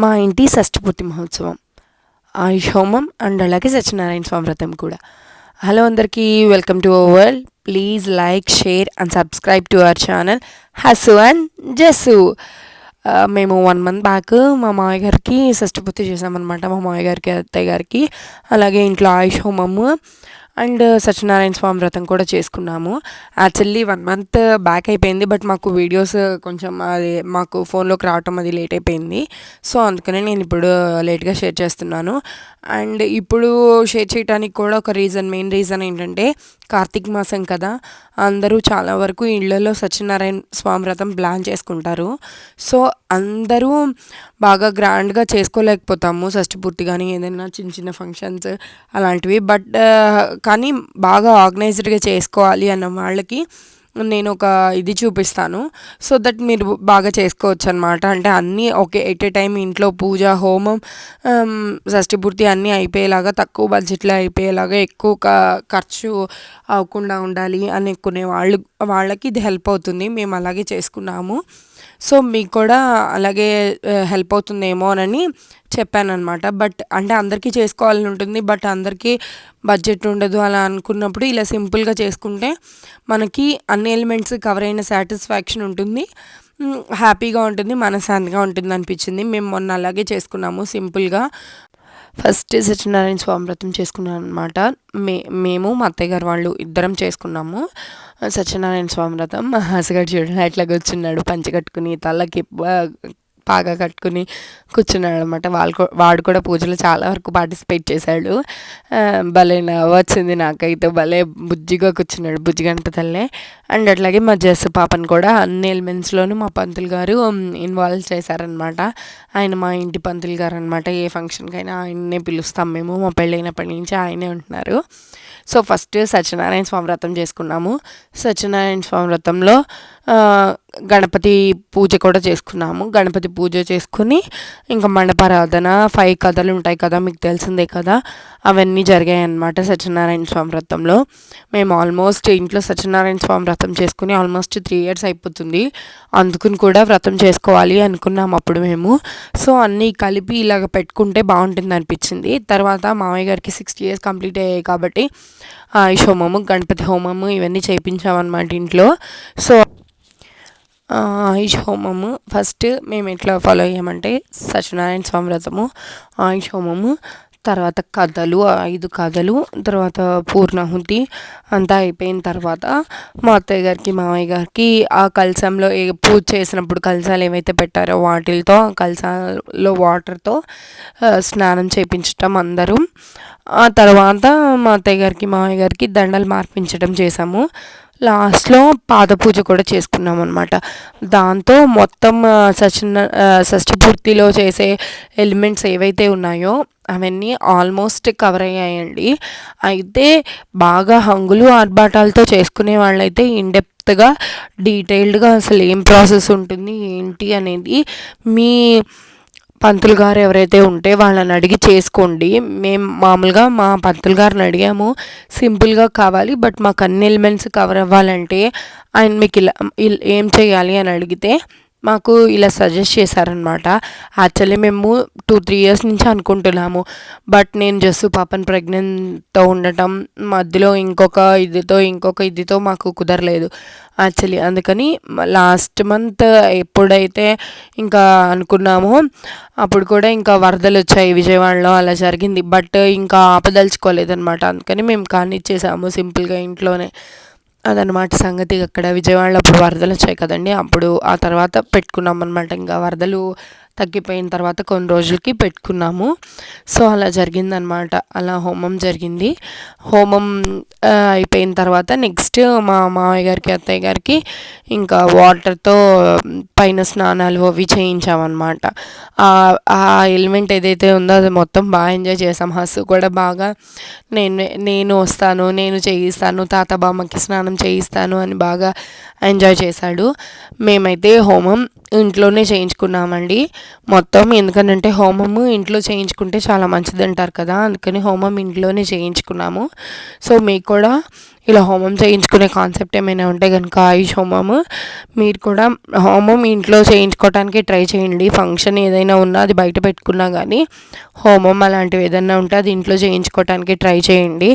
మా ఇంటి షష్ఠపూర్తి మహోత్సవం. ఆయుష్ హోమం అండ్ అలాగే సత్యనారాయణ స్వామి వ్రతం కూడా. హలో అందరికీ welcome to our world please like share and subscribe to our channel Hasu and Jassu మేము వన్ మంత్ బ్యాక్ మా మామయ్య గారికి షష్ఠపూర్తి చేసామన్నమాట మా మామయ్య గారికి అత్తయ్య గారికి. అలాగే ఇంట్లో ఆయుష్ హోమము. అండ్ సత్యనారాయణ స్వామి వ్రతం కూడా చేసుకున్నాము. యాక్చువల్లీ వన్ మంత్ బ్యాక్ అయిపోయింది బట్ మాకు వీడియోస్ కొంచెం అది మాకు ఫోన్లోకి రావటం అది లేట్ అయిపోయింది. సో అందుకనే నేను ఇప్పుడు లేట్గా షేర్ చేస్తున్నాను. అండ్ ఇప్పుడు షేర్ చేయడానికి కూడా ఒక రీజన్ మెయిన్ రీజన్ ఏంటంటే కార్తీక మాసం కదా అందరూ చాలా వరకు ఇళ్ళలో సత్యనారాయణ స్వామి వ్రతం ప్లాన్ చేసుకుంటారు. సో అందరూ బాగా గ్రాండ్గా చేసుకోలేకపోతాము షష్టిపూర్తి కానీ ఏదైనా చిన్న చిన్న ఫంక్షన్స్ అలాంటివి. బట్ కానీ బాగా ఆర్గనైజ్డ్గా చేసుకోవాలి అన్న వాళ్ళకి నేను ఒక ఇది చూపిస్తాను. సో దట్ మీరు బాగా చేసుకోవచ్చు అనమాట అంటే అన్నీ ఓకే ఎట్ ఏ టైం ఇంట్లో పూజ హోమం షష్టిపూర్తి అన్నీ అయిపోయేలాగా తక్కువ బడ్జెట్లో అయిపోయేలాగా ఎక్కువ ఖర్చు అవ్వకుండా ఉండాలి అనుకునే వాళ్ళు వాళ్ళకి ఇది హెల్ప్ అవుతుంది. మేము అలాగే చేసుకున్నాము. సో మీకు కూడా అలాగే హెల్ప్ అవుతుందేమో అని చెప్పానమాట బట్ అంటే అందరికీ చేసుకోవాలని ఉంటుంది. బట్ అందరికీ బడ్జెట్ ఉండదు అలా అనుకున్నప్పుడు ఇలా సింపుల్గా చేసుకుంటే మనకి అన్ని ఎలిమెంట్స్ కవర్ అయిన సాటిస్ఫాక్షన్ ఉంటుంది. హ్యాపీగా ఉంటుంది మనశ్శాంతిగా ఉంటుంది అనిపించింది. మేము మొన్న అలాగే చేసుకున్నాము సింపుల్గా. ఫస్ట్ సత్యనారాయణ స్వామి వ్రతం చేసుకున్నాను అనమాట మే మేము మా అత్తయ్య గారు వాళ్ళు ఇద్దరం చేసుకున్నాము. సత్యనారాయణ స్వామి వ్రతం. మా హసగాడు చూడండి అట్లా కూర్చున్నాడు పంచి కట్టుకుని తలకి పాగా కట్టుకుని కూర్చున్నాడు అనమాట వాళ్ళు వాడు కూడా పూజలో చాలా వరకు పార్టిసిపేట్ చేశాడు. భలే వచ్చింది నాకైతే. భలే బుజ్జిగా కూర్చున్నాడు బుజ్జి గణపతల్లే అండ్ అట్లాగే మా జస్ పాపను కూడా అన్ని ఎలిమెంట్స్లోనూ మా పంతులు గారు ఇన్వాల్వ్ చేశారనమాట ఆయన మా ఇంటి పంతులు గారు అనమాట ఏ ఫంక్షన్కైనా ఆయన్నే పిలుస్తాం మేము. మా పెళ్ళైనప్పటి నుంచి ఆయనే ఉంటున్నారు. సో ఫస్ట్ సత్యనారాయణ స్వామి వ్రతం చేసుకున్నాము. సత్యనారాయణ స్వామి వ్రతంలో గణపతి పూజ కూడా చేసుకున్నాము. గణపతి పూజ చేసుకుని ఇంకా మండపారాధన ఫైవ్ కథలు ఉంటాయి కదా మీకు తెలిసిందే కదా. అవన్నీ జరిగాయి అన్నమాట సత్యనారాయణ స్వామి వ్రతంలో. మేము ఆల్మోస్ట్ ఇంట్లో సత్యనారాయణ స్వామి వ్రతం చేసుకుని ఆల్మోస్ట్ త్రీ ఇయర్స్ అయిపోతుంది. అందుకుని కూడా వ్రతం చేసుకోవాలి అనుకున్నాం అప్పుడు మేము. సో అన్నీ కలిపి ఇలాగ పెట్టుకుంటే బాగుంటుంది అనిపించింది. తర్వాత మామయ్య గారికి సిక్స్టీ ఇయర్స్ కంప్లీట్ అయ్యాయి కాబట్టి ఆయుష్ హోమము గణపతి హోమము ఇవన్నీ చేయించామన్నమాట ఇంట్లో. సో ఆయుష్ హోమము. ఫస్ట్ మేము ఎట్లా ఫాలో అయ్యామంటే సత్యనారాయణ స్వామి వ్రతము ఆయుష్ హోమము తర్వాత కథలు ఐదు కథలు తర్వాత పూర్ణాహుతి అంతా అయిపోయిన తర్వాత మా అత్తయ్య గారికి మామయ్య గారికి ఆ కలసంలో పూజ చేసినప్పుడు కలసాలు ఏవైతే పెట్టారో వాటిలతో కలసాలో వాటర్తో స్నానం చేయించటం అందరూ. ఆ తర్వాత మా అత్తయ్య గారికి మామయ్య గారికి దండలు మార్పించడం చేసాము లాస్ట్లో పాదపూజ కూడా చేసుకున్నాం అనమాట దాంతో మొత్తం సచిన షష్ఠపూర్తిలో చేసే ఎలిమెంట్స్ ఏవైతే ఉన్నాయో అవన్నీ ఆల్మోస్ట్ కవర్ అయ్యాయండి. అయితే బాగా హంగులు ఆర్భాటాలతో చేసుకునే వాళ్ళైతే ఇండెప్త్గా డీటెయిల్డ్గా అసలు ఏం ప్రాసెస్ ఉంటుంది ఏంటి అనేది మీ పంతులు గారు ఎవరైతే ఉంటే వాళ్ళని అడిగి చేసుకోండి. మేము మామూలుగా మా పంతులు గారిని అడిగాము సింపుల్గా కావాలి బట్ మాకు అన్ని ఎలిమెంట్స్ కవర్ అవ్వాలంటే ఆయన మీకు ఇలా ఏం చేయాలి అని అడిగితే మాకు ఇలా సజెస్ట్ చేశారనమాట యాక్చువల్లీ మేము టూ త్రీ ఇయర్స్ నుంచి అనుకుంటున్నాము. బట్ నేను జస్ట్ పాపని ప్రెగ్నెంట్తో ఉండటం మధ్యలో ఇంకొక ఇదితో ఇంకొక ఇదితో మాకు కుదరలేదు. యాక్చువల్లీ అందుకని లాస్ట్ మంత్ ఎప్పుడైతే ఇంకా అనుకున్నామో అప్పుడు కూడా ఇంకా వరదలు వచ్చాయి విజయవాడలో అలా జరిగింది. బట్ ఇంకా ఆపదలుచుకోలేదనమాట అందుకని మేము కానిచ్చేసాము సింపుల్గా ఇంట్లోనే. అదనమాట సంగతి. అక్కడ విజయవాడలో అప్పుడు వరదలు వచ్చాయి కదండి. అప్పుడు ఆ తర్వాత పెట్టుకున్నాం అనమాట ఇంకా వరదలు తగ్గిపోయిన తర్వాత కొన్ని రోజులకి పెట్టుకున్నాము. సో అలా జరిగిందనమాట అలా హోమం జరిగింది. హోమం అయిపోయిన తర్వాత నెక్స్ట్ మా మామయ్య గారికి అత్తయ్య గారికి ఇంకా వాటర్తో పైన స్నానాలు అవి చేయించామన్నమాట. ఆ ఎలిమెంట్ ఏదైతే ఉందో అది మొత్తం బాగా ఎంజాయ్ చేసాం. హస్సు కూడా బాగా నేను నేను వస్తాను నేను చేయిస్తాను తాత బామ్మకి స్నానం చేయిస్తాను అని బాగా ఎంజాయ్ చేశాడు. మేమైతే హోమం ఇంట్లోనే చేయించుకున్నామండి. మొత్తం ఎందుకంటే హోమము ఇంట్లో చేయించుకుంటే చాలా మంచిది అంటారు కదా అందుకని హోమం ఇంట్లోనే చేయించుకున్నాము. సో మీకు కూడా ఇలా హోమం చేయించుకునే కాన్సెప్ట్ ఏమైనా ఉంటే కనుక ఆయుష్ హోమము మీరు కూడా హోమం ఇంట్లో చేయించుకోవడానికి ట్రై చేయండి. ఫంక్షన్ ఏదైనా ఉన్నా అది బయట పెట్టుకున్నా కానీ హోమం అలాంటివి ఏదైనా ఉంటే అది ఇంట్లో చేయించుకోవడానికి ట్రై చేయండి.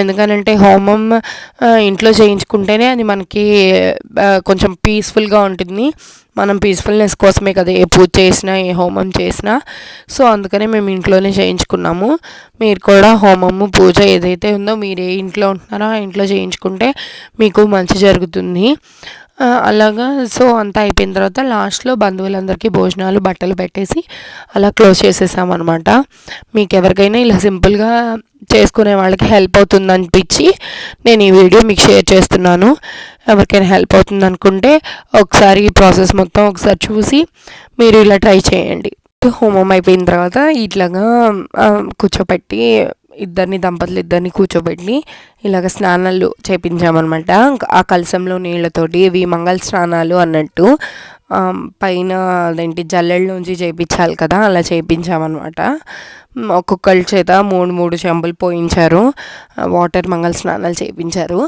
ఎందుకనంటే హోమం ఇంట్లో చేయించుకుంటేనే అది మనకి కొంచెం పీస్ఫుల్గా ఉంటుంది. మనం పీస్ఫుల్నెస్ కోసమే కదా ఏ పూజ చేసినా ఏ హోమం చేసినా. సో అందుకనే మేము ఇంట్లోనే చేయించుకున్నాము. మీరు కూడా హోమము పూజ ఏదైతే ఉందో మీరు ఏ ఇంట్లో ఉంటున్నారో ఆ ఇంట్లో చేయించుకుంటే మీకు మంచి జరుగుతుంది. అలాగా సో అంతా అయిపోయిన తర్వాత లాస్ట్లో బంధువులందరికీ భోజనాలు బట్టలు పెట్టేసి అలా క్లోజ్ చేసేసామన్నమాట. మీకు ఎవరికైనా ఇలా సింపుల్గా చేసుకునే వాళ్ళకి హెల్ప్ అవుతుంది అనిపించి నేను ఈ వీడియో మీకు షేర్ చేస్తున్నాను. ఎవరికైనా హెల్ప్ అవుతుంది అనుకుంటే ఒకసారి ఈ ప్రాసెస్ మొత్తం ఒకసారి చూసి మీరు ఇలా ట్రై చేయండి. హోమం అయిపోయిన తర్వాత ఇట్లాగా కూర్చోపెట్టి ఇద్దరిని దంపతులు ఇద్దరిని కూర్చోబెట్టి ఇలాగ స్నానాలు చేపించామన్నమాట. ఆ కలసంలో నీళ్ళతోటి ఇవి మంగళ స్నానాలు అన్నట్టు పైన అదేంటి జల్లెళ్ళలోంచి చేయించాలి కదా అలా చేయించామన్నమాట ఒక్కొక్కరి చేత మూడు మూడు చెంబులు పోయించారు. వాటర్ మంగళ స్నానాలు చేయించారు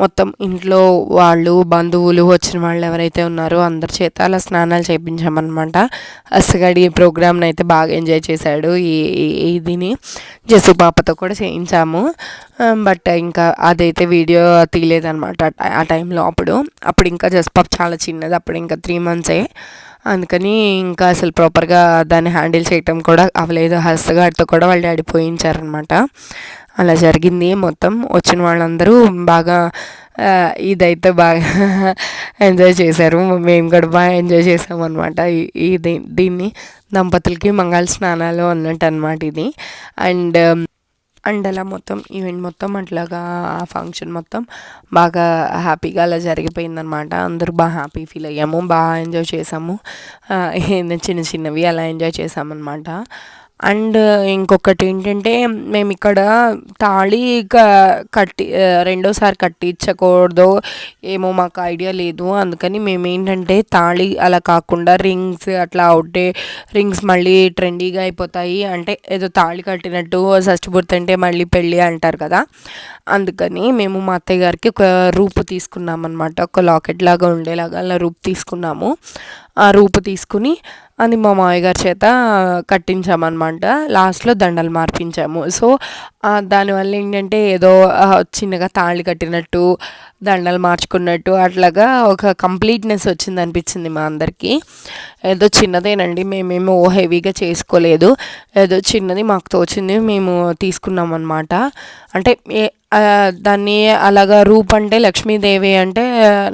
మొత్తం ఇంట్లో వాళ్ళు బంధువులు వచ్చిన వాళ్ళు ఎవరైతే ఉన్నారో అందరి చేత అలా స్నానాలు చేయించామన్నమాట అసగడి ప్రోగ్రామ్ని అయితే బాగా ఎంజాయ్ చేశాడు ఈ ఇదిని జసు పాపతో కూడా చేయించాము. బట్ ఇంకా అదైతే వీడియో తీయలేదనమాట ఆ టైంలో అప్పుడు. అప్పుడు ఇంకా జస్ పాప చాలా చిన్నది. అప్పుడు ఇంకా త్రీ మంత్సే. అందుకని ఇంకా అసలు ప్రాపర్గా దాన్ని హ్యాండిల్ చేయటం కూడా అవ్వలేదు హస్తగాడితో కూడా వాళ్ళు డాడీ పోయించారనమాట. అలా జరిగింది మొత్తం. వచ్చిన వాళ్ళందరూ బాగా ఇదైతే బాగా ఎంజాయ్ చేశారు. మేము కూడా బాగా ఎంజాయ్ చేసామన్నమాట ఈ దీన్ని దంపతులకి మంగళ స్నానాలు అన్నట్టు అనమాట ఇది. అండ్ అండ్ అలా మొత్తం ఈవెంట్ మొత్తం అట్లాగా ఆ ఫంక్షన్ మొత్తం బాగా హ్యాపీగా అలా జరిగిపోయిందనమాట అందరూ బాగా హ్యాపీ ఫీల్ అయ్యాము బాగా ఎంజాయ్ చేసాము. చిన్న చిన్నవి అలా ఎంజాయ్ చేసామన్నమాట. అండ్ ఇంకొకటి ఏంటంటే మేము ఇక్కడ తాళి క కట్టి రెండోసారి కట్టించకూడదు. ఏమో మాకు ఐడియా లేదు. అందుకని మేము ఏంటంటే తాళి అలా కాకుండా రింగ్స్ అట్లా అవుటే రింగ్స్ మళ్ళీ ట్రెండీగా అయిపోతాయి. అంటే ఏదో తాళి కట్టినట్టు షష్టిపూర్తి అంటే మళ్ళీ పెళ్ళి అంటారు కదా. అందుకని మేము మా అత్తయ్య గారికి ఒక రూపు తీసుకున్నాం అనమాట ఒక లాకెట్ లాగా ఉండేలాగా అలా రూపు తీసుకున్నాము. ఆ రూపు తీసుకుని అది మా మామయ్య గారి చేత కట్టించామన్నమాట. లాస్ట్లో దండలు మార్పించాము. సో దానివల్ల ఏంటంటే ఏదో చిన్నగా తాళి కట్టినట్టు దండలు మార్చుకున్నట్టు అట్లాగా ఒక కంప్లీట్నెస్ వచ్చింది అనిపించింది మా అందరికీ. ఏదో చిన్నదేనండి మేమేమో ఓ హెవీగా చేసుకోలేదు. ఏదో చిన్నది మాకు తోచింది మేము తీసుకున్నాం అనమాట అంటే దాన్ని అలాగా రూప్ అంటే లక్ష్మీదేవి అంటే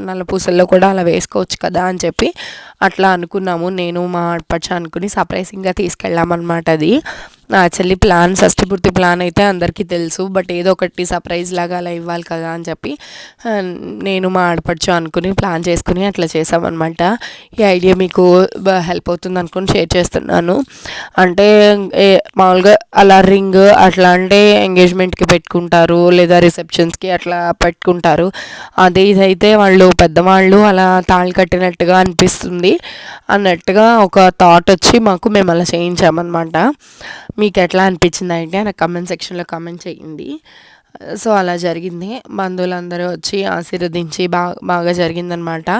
నల్లపూసల్లో కూడా అలా వేసుకోవచ్చు కదా అని చెప్పి అట్లా అనుకున్నాము. నేను మా ఆడపడుచు అనుకుని సర్ప్రైజింగ్గా తీసుకెళ్ళామన్నమాట అది. నా చెల్లి ప్లాన్ షష్టిపూర్తి ప్లాన్ అయితే అందరికీ తెలుసు బట్ ఏదో ఒకటి సర్ప్రైజ్ లాగా అలా ఇవ్వాలి కదా అని చెప్పి నేను మా ఆడపడుచు అనుకుని ప్లాన్ చేసుకుని అట్లా చేసామన్నమాట. ఈ ఐడియా మీకు హెల్ప్ అవుతుంది అనుకుని షేర్ చేస్తున్నాను. అంటే మామూలుగా అలా రింగ్ అట్లా అంటే ఎంగేజ్మెంట్కి పెట్టుకుంటారు లేదా రిసెప్షన్స్కి అట్లా పెట్టుకుంటారు. అదే ఇదైతే వాళ్ళు పెద్దవాళ్ళు అలా తాళి కట్టినట్టుగా అనిపిస్తుంది. అన్నట్టుగా ఒక థాట్ వచ్చి మాకు మేము అలా చేయించామన్నమాట. మీకు ఎట్లా అనిపించింది అంటే నాకు కమెంట్ సెక్షన్లో కమెంట్ చేయండి. సో అలా జరిగింది. బంధువులందరూ వచ్చి ఆశీర్వదించి బాగా బాగా జరిగిందనమాట.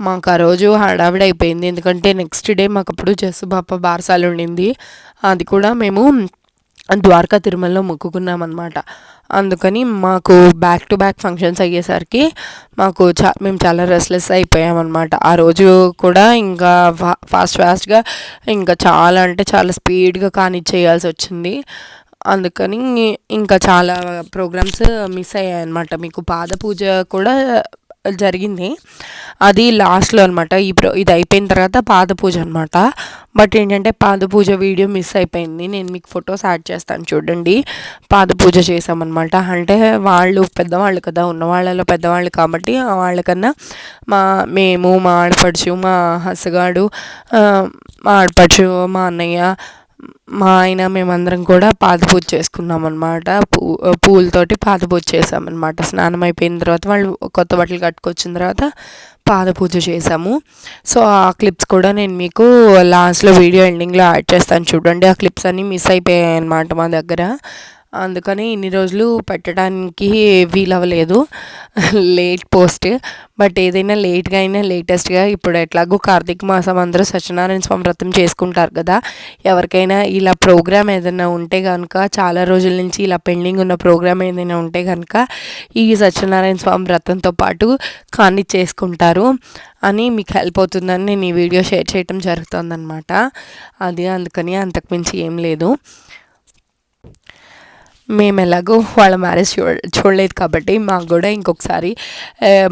మాకు ఆ రోజు హడావిడి అయిపోయింది ఎందుకంటే నెక్స్ట్ డే మాకు అప్పుడు జస్సు బాప బారసాలు ఉండింది. అది కూడా మేము ద్వారకా తిరుమలలో మొక్కుకున్నాం అనమాట అందుకని మాకు బ్యాక్ టు బ్యాక్ ఫంక్షన్స్ అయ్యేసరికి మాకు చా మేము చాలా రెస్లెస్ అయిపోయామన్నమాట. ఆ రోజు కూడా ఇంకా ఫాస్ట్ ఫాస్ట్గా ఇంకా చాలా అంటే చాలా స్పీడ్గా కానీ చేయాల్సి వచ్చింది. అందుకని ఇంకా చాలా ప్రోగ్రామ్స్ మిస్ అయ్యాయి అనమాట మీకు పాద పూజ కూడా జరిగింది. అది లాస్ట్లో అనమాట ఈ ప్రో ఇది అయిపోయిన తర్వాత పాద పూజ అనమాట బట్ ఏంటంటే పాద పూజ వీడియో మిస్ అయిపోయింది. నేను మీకు ఫొటోస్ యాడ్ చేస్తాను చూడండి. పాద పూజ చేసామన్నమాట అంటే వాళ్ళు పెద్దవాళ్ళు కదా ఉన్న వాళ్ళలో పెద్దవాళ్ళు కాబట్టి వాళ్ళకన్నా మా మేము మా ఆడపడుచు మా హసగాడు మా ఆడపడుచు మా అన్నయ్య మా ఆయన మేమందరం కూడా పాత పూజ చేసుకున్నాం అనమాట పూ పూలతోటి పాత పూజ చేసామన్నమాట. స్నానం అయిపోయిన తర్వాత వాళ్ళు కొత్త బట్టలు కట్టుకొచ్చిన తర్వాత పాద పూజ చేసాము. సో ఆ క్లిప్స్ కూడా నేను మీకు లాస్ట్లో వీడియో ఎండింగ్లో యాడ్ చేస్తాను చూడండి. ఆ క్లిప్స్ అన్నీ మిస్ అయిపోయాయి అనమాట మా దగ్గర. అందుకని ఇన్ని రోజులు పెట్టడానికి వీలవ్వలేదు. Late post. బట్ ఏదైనా లేట్గా అయినా లేటెస్ట్గా ఇప్పుడు ఎట్లాగో కార్తీక మాసం అందరూ సత్యనారాయణ స్వామి వ్రతం చేసుకుంటారు కదా. ఎవరికైనా ఇలా ప్రోగ్రామ్ ఏదైనా ఉంటే కనుక చాలా రోజుల నుంచి ఇలా పెండింగ్ ఉన్న ప్రోగ్రామ్ ఏదైనా ఉంటే కనుక ఈ సత్యనారాయణ స్వామి వ్రతంతో పాటు కాన్ని చేసుకుంటారు అని మీకు హెల్ప్ అవుతుందని నేను ఈ వీడియో షేర్ చేయటం జరుగుతుందన్నమాట. అది అందుకని అంతకుమించి ఏం లేదు. మేము ఎలాగో వాళ్ళ మ్యారేజ్ చూడ చూడలేదు కాబట్టి మాకు కూడా ఇంకొకసారి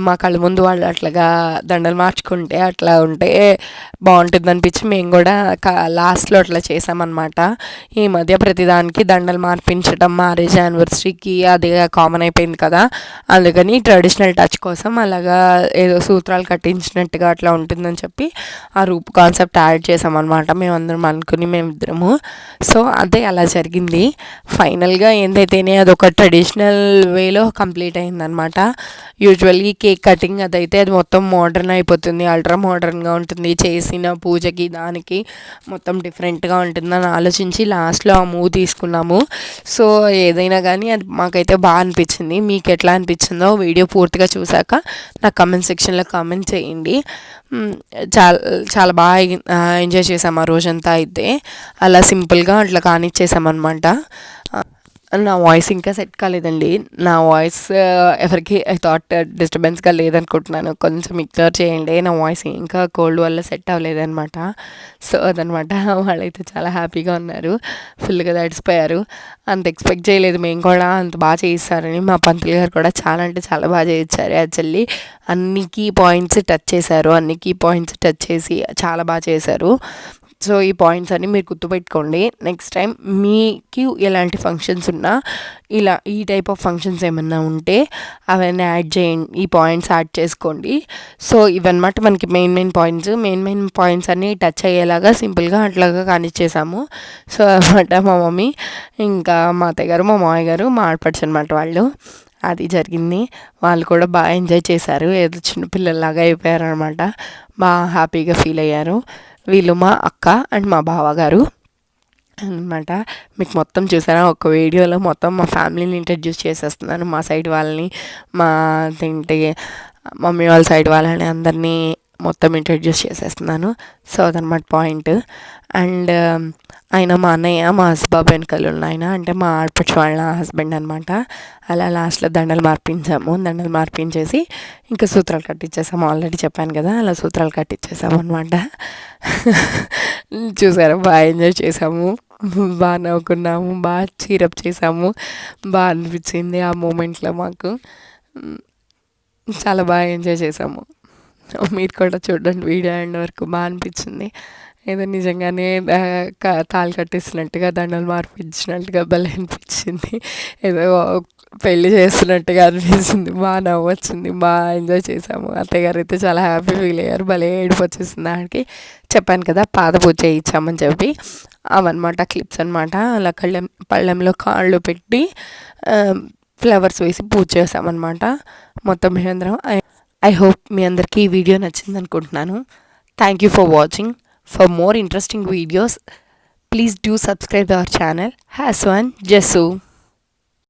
మా కళ్ళ ముందు వాళ్ళు అట్లాగా దండలు మార్చుకుంటే అట్లా ఉంటే బాగుంటుంది అనిపించి మేము కూడా లాస్ట్లో అట్లా చేసామన్నమాట. ఈ మధ్య ప్రతిదానికి దండలు మార్పించడం మ్యారేజ్ యానివర్సరీకి అది కామన్ అయిపోయింది కదా. అందుకని ట్రెడిషనల్ టచ్ కోసం అలాగా ఏదో సూత్రాలు కట్టించినట్టుగా అట్లా ఉంటుందని చెప్పి ఆ రూప్ కాన్సెప్ట్ యాడ్ చేసామన్నమాట. మేమందరం అనుకుని మేమిద్దరము. సో అదే అలా జరిగింది. ఫైనల్గా ఏందైతేనే అదొక ట్రెడిషనల్ వేలో కంప్లీట్ అయిందనమాట యూజువల్లీ కేక్ కటింగ్ అదైతే అది మొత్తం మోడర్న్ అయిపోతుంది. అల్ట్రా మోడర్న్గా ఉంటుంది. చేసిన పూజకి దానికి మొత్తం డిఫరెంట్గా ఉంటుందని ఆలోచించి లాస్ట్లో ఆ మూవ్ తీసుకున్నాము. సో ఏదైనా కానీ అది మాకైతే బాగా అనిపించింది. మీకు ఎట్లా అనిపించిందో వీడియో పూర్తిగా చూసాక నాకు కమెంట్ సెక్షన్లో కామెంట్ చేయండి. చాలా చాలా బాగా ఎంజాయ్ చేసాం ఆ రోజంతా అయితే. అలా సింపుల్గా అట్లా కానిచ్చేసామన్నమాట. నా వాయిస్ ఇంకా సెట్ కాలేదండి. నా వాయిస్ uh, ఎవరికి ఐ థాట్ డిస్టర్బెన్స్గా లేదనుకుంటున్నాను. కొంచెం ఇగ్నోర్ చేయండి. నా వాయిస్ ఇంకా కోల్డ్ వల్ల సెట్ అవ్వలేదనమాట సో అదనమాట వాళ్ళైతే చాలా హ్యాపీగా ఉన్నారు. ఫుల్గా తడిసిపోయారు. అంత ఎక్స్పెక్ట్ చేయలేదు మేము కూడా. అంత బాగా చేయిస్తారని మా పంతులు గారు కూడా చాలా అంటే చాలా బాగా చేయించారు యాక్చువల్లీ అన్ని కీ పాయింట్స్ టచ్ చేశారు. అన్ని కీ పాయింట్స్ టచ్ చేసి చాలా బాగా చేశారు. సో ఈ పాయింట్స్ అన్ని మీరు గుర్తుపెట్టుకోండి. నెక్స్ట్ టైం మీకు ఎలాంటి ఫంక్షన్స్ ఉన్నా ఇలా ఈ టైప్ ఆఫ్ ఫంక్షన్స్ ఏమన్నా ఉంటే అవన్నీ యాడ్ చేయండి ఈ పాయింట్స్ యాడ్ చేసుకోండి. సో ఇవన్నమాట మనకి main main points main main points అన్నీ టచ్ అయ్యేలాగా సింపుల్గా అట్లాగా కానిచ్చేసాము. సో అనమాట మా మమ్మీ ఇంకా మా అత్తయ్య గారు మా మామయ్య గారు మా ఆడపడుచు అనమాట వాళ్ళు. అది జరిగింది. వాళ్ళు కూడా బాగా ఎంజాయ్ చేశారు. ఏదో చిన్నపిల్లలాగా అయిపోయారు అనమాట బాగా హ్యాపీగా ఫీల్ అయ్యారు. వీళ్ళు మా అక్క అండ్ మా బావగారు అనమాట మీకు మొత్తం చూసారా? ఒక వీడియోలో మొత్తం మా ఫ్యామిలీని ఇంట్రడ్యూస్ చేసేస్తున్నాను మా సైడ్ వాళ్ళని మా తింటే మమ్మీ వాళ్ళ సైడ్ వాళ్ళని అందరినీ మొత్తం ఇంట్రడ్యూస్ చేసేస్తున్నాను. సో అదనమాట పాయింట్ అండ్ ఆయన మా అన్నయ్య మా హస్బాబ్ వెనకాల ఉన్న ఆయన. అంటే మా ఆడపడుచు వాళ్ళ హస్బెండ్ అనమాట అలా లాస్ట్లో దండలు మార్పించాము. దండలు మార్పించేసి ఇంకా సూత్రాలు కట్టించేసాము ఆల్రెడీ చెప్పాను కదా అలా సూత్రాలు కట్టించేసాము అనమాట చూసారా? బాగా ఎంజాయ్ చేసాము. బాగా నవ్వుకున్నాము. బాగా చీరప్ చేసాము. బాగా అనిపించింది ఆ మూమెంట్లో మాకు. చాలా బాగా ఎంజాయ్ చేసాము. మీరు కూడా చూడండి వీడియో ఎండ్ వరకు బాగా అనిపించింది. ఏదో నిజంగానే తాళి కట్టిస్తున్నట్టుగా దండలు మార్పించినట్టుగా భలే అనిపించింది. ఏదో పెళ్ళి చేస్తున్నట్టుగా అనిపించింది. బాగా నవ్వు వచ్చింది. బాగా ఎంజాయ్ చేసాము అత్తయ్య గారు అయితే చాలా హ్యాపీ ఫీల్ అయ్యారు. భలే ఏడుపు వచ్చేసింది దానికి. చెప్పాను కదా పాద పూజ చేయించామని చెప్పి. అవన్నమాట క్లిప్స్ అనమాట అలా కళ్ళెం పళ్ళెంలో కాళ్ళు పెట్టి ఫ్లవర్స్ వేసి పూజ చేసామన్నమాట మొత్తం మేమందరం ఐ హోప్ మీ అందరికీ ఈ వీడియో నచ్చింది అనుకుంటున్నాను. Thank you for watching for more interesting videos please do subscribe our channel has one Jassu